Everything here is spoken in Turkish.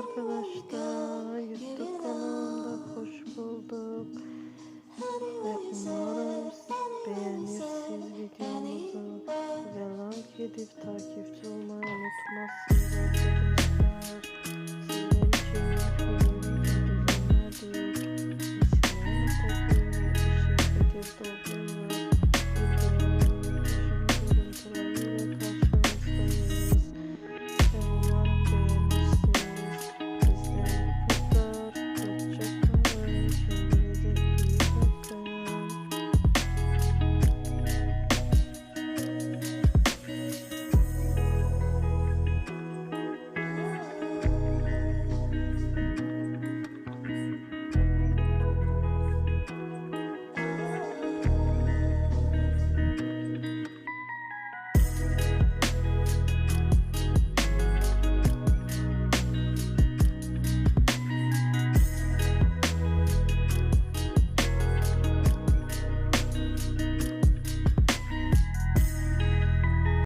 arkadaşlar. Youtube kanalımda hoş bulduk. Ve umarım beğenirsiniz videomuzu. Ve like edip takipçi olmayı unutmazsınız.